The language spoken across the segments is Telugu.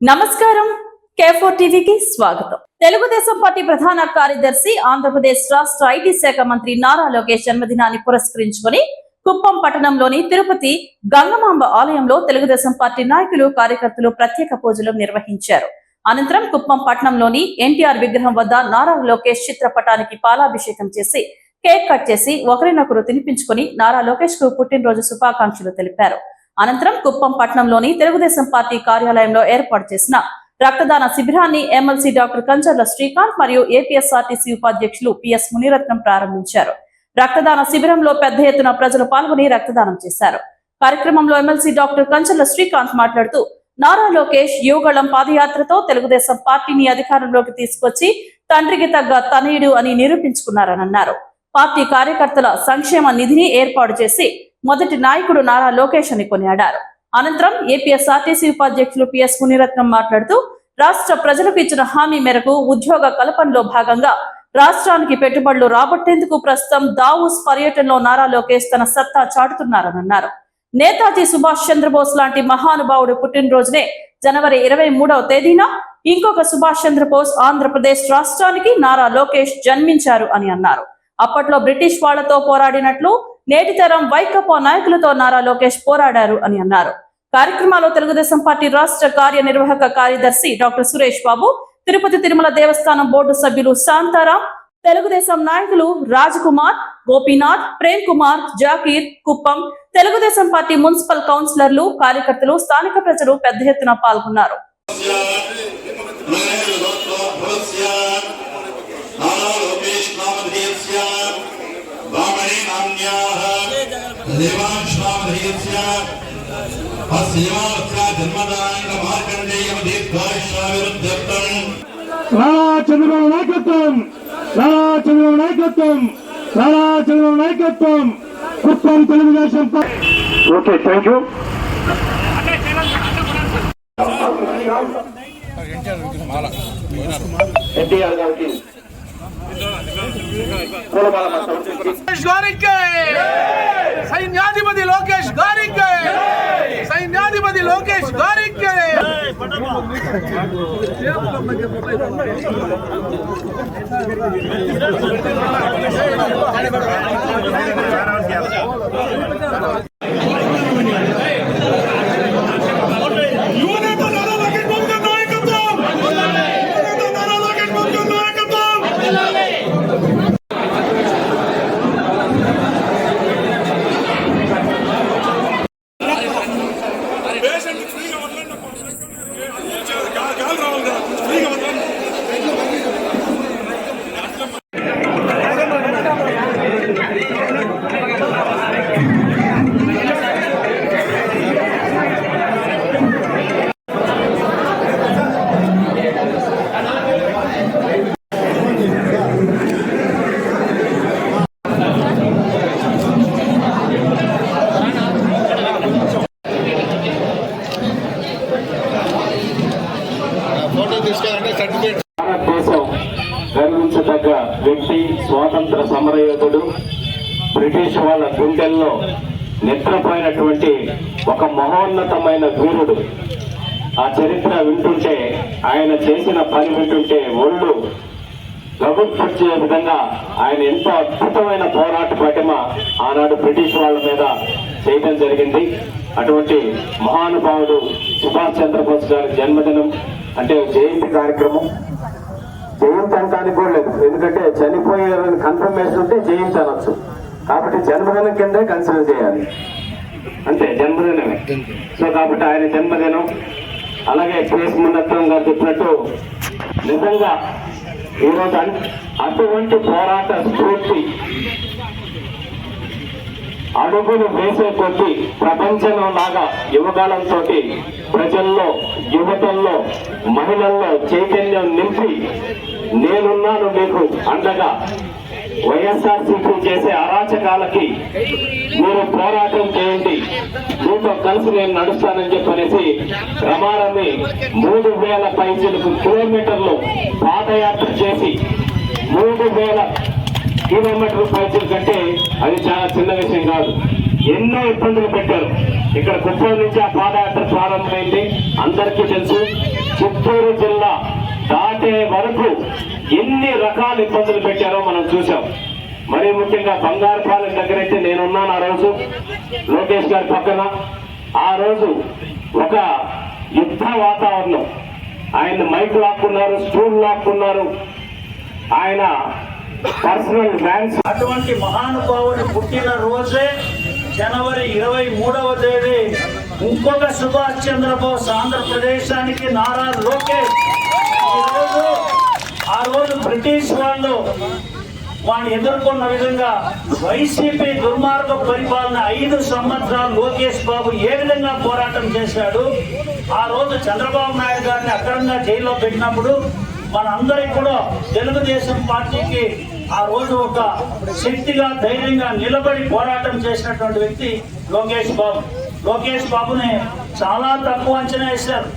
నమస్కారం. కేఫోర్ టీవీకి స్వాగతం. తెలుగుదేశం పార్టీ ప్రధాన కార్యదర్శి ఆంధ్రప్రదేశ్ రాష్ట్ర ఐటీ శాఖ మంత్రి నారా లోకేష్ జన్మదినాన్ని పురస్కరించుకొని కుప్పం పట్టణంలోని తిరుపతి గంగమాంబ ఆలయంలో తెలుగుదేశం పార్టీ నాయకులు కార్యకర్తలు ప్రత్యేక పూజలు నిర్వహించారు. అనంతరం కుప్పం పట్టణంలోని ఎన్టీఆర్ విగ్రహం వద్ద నారా లోకేష్ చిత్రపటానికి పాలాభిషేకం చేసి కేక్ కట్ చేసి ఒకరినొకరు తినిపించుకొని నారా లోకేష్కు పుట్టినరోజు శుభాకాంక్షలు తెలిపారు. అనంతరం కుప్పం పట్టణంలోని తెలుగుదేశం పార్టీ కార్యాలయంలో ఏర్పాటు చేసిన రక్తదాన శిబిరాన్ని ఎమ్మెల్సీ డాక్టర్ కంచర్ల శ్రీకాంత్ మరియు ఏపీఎస్ఆర్టీసీ ఉపాధ్యక్షులు పిఎస్ మునిరత్నం ప్రారంభించారు. రక్తదాన శిబిరంలో పెద్ద ఎత్తున ప్రజలు పాల్గొని రక్తదానం చేశారు. కార్యక్రమంలో ఎమ్మెల్సీ డాక్టర్ కంచర్ల శ్రీకాంత్ మాట్లాడుతూ నారా లోకేష్ యువగళం పాదయాత్రతో తెలుగుదేశం పార్టీని అధికారంలోకి తీసుకొచ్చి తండ్రికి తగ్గ తనయుడు అని నిరూపించుకున్నారని అన్నారు. పార్టీ కార్యకర్తల సంక్షేమ నిధిని ఏర్పాటు చేసి మొదటి నాయకుడు నారా లోకేష్ అని కొనియాడారు. అనంతరం ఏపీఎస్ఆర్టీసీ ఉపాధ్యక్షులు పిఎస్ మునిరత్నం మాట్లాడుతూ రాష్ట్ర ప్రజలకు ఇచ్చిన హామీ మేరకు ఉద్యోగ కల్పనలో భాగంగా రాష్ట్రానికి పెట్టుబడులు రాబట్టేందుకు ప్రస్తుతం దావూస్ పర్యటనలో నారా లోకేష్ తన సత్తా చాటుతున్నారని అన్నారు. నేతాజీ సుభాష్ చంద్రబోస్ లాంటి మహానుభావుడు పుట్టినరోజునే జనవరి ఇరవై మూడవ తేదీన ఇంకొక సుభాష్ చంద్రబోస్ ఆంధ్రప్రదేశ్ రాష్ట్రానికి నారా లోకేష్ జన్మించారు అని అన్నారు. అప్పట్లో బ్రిటిష్ వాళ్ళతో పోరాడినట్లు నేటి తరం వైకపా నాయకులతో నారా లోకేష్ పోరాడారు అని అన్నారు. కార్యక్రమాల్లో తెలుగుదేశం పార్టీ రాష్ట్ర కార్యనిర్వాహక కార్యదర్శి డాక్టర్ సురేష్ బాబు తిరుపతి తిరుమల దేవస్థానం బోర్డు సభ్యులు శాంతారాం తెలుగుదేశం నాయకులు రాజ్ కుమార్ గోపీనాథ్ ప్రేమ్ కుమార్ జాకీర్ కుప్పం తెలుగుదేశం పార్టీ మున్సిపల్ కౌన్సిలర్లు కార్యకర్తలు స్థానిక ప్రజలు పెద్ద ఎత్తున పాల్గొన్నారు. రారా చంద్రబాబు నాయకత్వం రారా చంద్రబాబు నాయకత్వం రారా చంద్రబాబు నాయకత్వం Kuppam Telugu Desam okay thank you NTR గారికి లోకేష్ గారికి! సైన్యాధిపతి లోకేష్ గారికి! సైన్యాధిపతి లోకేష్ గారికి యువనేత నారా లోకేష్ బాబు గారి నాయకత్వం యువనేత నారా లోకేష్ బాబు గారి నాయకత్వం పేషెంట్ ఫ్రీగా వదలండి గాలి రావాలి కదా ఫ్రీగా వదలండి భారతదేశం గర్వించదగ్గ వ్యక్తి స్వాతంత్ర సమరయోధుడు బ్రిటిష్ వాళ్ళ గుండెల్లో నిద్రపోయినటువంటి ఒక మహోన్నతమైన వీరుడు. ఆ చరిత్ర వింటుంటే ఆయన చేసిన పని వింటుంటే ఒళ్ళు గగుర్చే విధంగా ఆయన ఎంతో అద్భుతమైన పోరాట పటిమ ఆనాడు బ్రిటిష్ వాళ్ళ మీద చేయడం జరిగింది. అటువంటి మహానుభావుడు సుభాష్ చంద్రబోస్ గారి జన్మదినం అంటే జయంతి కార్యక్రమం. జయంతి అంటానికి కూడా లేదు. ఎందుకంటే చనిపోయారని కన్ఫర్మేషన్ ఉంటే జయంతి అనొచ్చు కాబట్టి జన్మదినం కిందే కన్సిడర్ చేయాలి. అంతే జన్మదినమే. సో కాబట్టి ఆయన జన్మదినం. అలాగే కేసు మున్నత్వం గారు చెప్పినట్టు నిజంగా ఈరోజు అటువంటి పోరాట స్ఫూర్తి అడుగులు వేసే కొద్దీ ప్రపంచంలో లాగా యువకాలంతో ప్రజల్లో యువతల్లో మహిళల్లో చైతన్యం నింపి నేనున్నాను మీకు అండగా వైఎస్ఆర్సీపీ చేసే అరాచకాలకి మీరు పోరాటం చేయండి. మీతో కలిసి నేను నడుస్తానని చెప్పనేసి రమారమి మూడు వేల పైసలకు కిలోమీటర్లు పాదయాత్ర చేసి మూడు వేల కిలోమీటర్ పైసలు కంటే అది చాలా చిన్న విషయం కాదు. ఎన్నో ఇబ్బందులు పెట్టారు. ఇక్కడ కుప్పం నుంచి ఆ పాదయాత్ర ప్రారంభమైంది. అందరికీ తెలుసు చిత్తూరు జిల్లా దాటే వరకు ఎన్ని రకాల ఇబ్బందులు పెట్టారో మనం చూసాం మరీ ముఖ్యంగా బంగారుపాలెం దగ్గర అయితే నేనున్నాను ఆ రోజు. లోకేష్ గారి పక్కన. ఆ రోజు ఒక యుద్ధ వాతావరణం. ఆయన మైక్ లాక్కున్నారు స్టూల్ లాక్కున్నారు. ఆయన పర్సనల్ వ్యాన్స్ అటువంటి మహానుభావుని పుట్టిన రోజే జనవరి ఇరవై మూడవ తేదీ. ఇంకొక సుభాష్ చంద్రబోస్ ఆంధ్రప్రదేశానికి నారా లోకేష్. ఈరోజు ఆ రోజు బ్రిటిష్ వాళ్ళు వాడిని ఎదుర్కొన్న విధంగా వైసీపీ దుర్మార్గ పరిపాలన ఐదు సంవత్సరాలు లోకేష్ బాబు ఏ విధంగా పోరాటం చేశాడు ఆ రోజు చంద్రబాబు నాయుడు గారిని అక్రమంగా జైల్లో పెట్టినప్పుడు మనందరికి కూడా తెలుగుదేశం పార్టీకి ఆ రోజు ఒక శక్తిగా ధైర్యంగా నిలబడి పోరాటం చేసినటువంటి వ్యక్తి లోకేష్ బాబు. లోకేష్ బాబుని చాలా తక్కువ అంచనా వేశారు.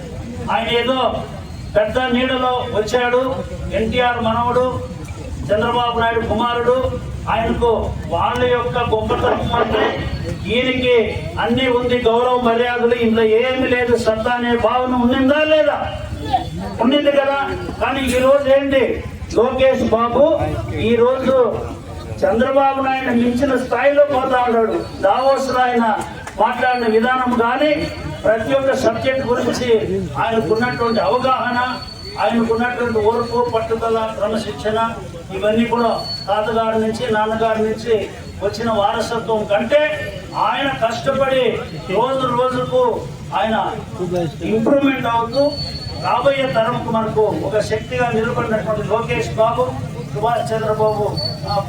ఆయన ఏదో పెద్ద నీడలో వచ్చాడు ఎన్టీఆర్ మనవడు చంద్రబాబు నాయుడు కుమారుడు. ఆయనకు వాళ్ళ యొక్క గొప్పతనం అంటే ఈయనకి అన్ని ఉంది గౌరవ మర్యాదలు ఇందులో ఏమీ లేదు సత్తా అనే భావన ఉండిందా లేదా? ఉండింది కదా. కానీ ఈ రోజు ఏంటి? లోకేష్ బాబు ఈ రోజు చంద్రబాబు నాయుడు మించిన స్థాయిలో పోతా ఉన్నాడు దావోస్ ఆయన మాట్లాడిన విధానం కానీ ప్రతి ఒక్క సబ్జెక్ట్ గురించి ఆయనకున్నటువంటి అవగాహన ఆయనకున్నటువంటి ఓర్పు పట్టుదల క్రమశిక్షణ ఇవన్నీ కూడా తాతగారి నుంచి నాన్నగారి నుంచి వచ్చిన వారసత్వం కంటే ఆయన కష్టపడి రోజు రోజుకు ఆయన ఇంప్రూవ్మెంట్ అవుతూ రాబోయే తరంకు మనకు ఒక శక్తిగా నిలబడినటువంటి లోకేష్ బాబు సుభాష్ చంద్రబాబు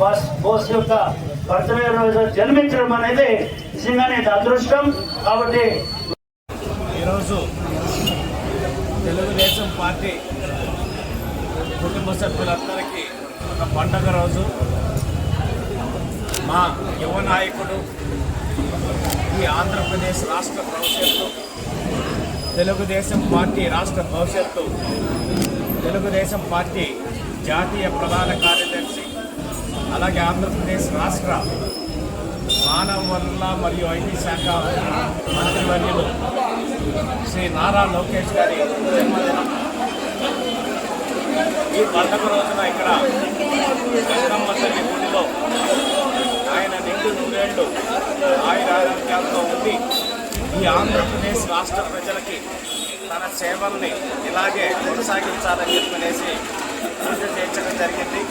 బాస్ బోస్ యొక్క బర్త్డే రోజు జన్మించడం అనేది నిజంగానే ఇది అదృష్టం. కాబట్టి ఈరోజు తెలుగుదేశం పార్టీ కుటుంబ సభ్యులందరికీ ఒక పండగ రోజు. మా యువ నాయకుడు ఈ ఆంధ్రప్రదేశ్ రాష్ట్ర భవిష్యత్తు తెలుగుదేశం పార్టీ రాష్ట్ర భవిష్యత్తు. తెలుగుదేశం పార్టీ జాతీయ ప్రధాన కార్యదర్శి అలాగే ఆంధ్రప్రదేశ్ రాష్ట్ర మానవ వనరుల మరియు ఐటీ శాఖ మంత్రివర్యులు శ్రీ నారా లోకేష్ గారి జన్మదినం. ఈ పండుగ రోజున ఇక్కడ గంగమ్మ తల్లి గుడిలో ఆయన నిండు నూరేళ్ళు ఆయురారోగ్యాలతో ఉంది ఈ ఆంధ్ర రాష్ట్ర ప్రజలకి తన సేవల్ని ఇలాగే కొనసాగించాలని చెప్పనేసి పూజ చేయించడం జరిగింది.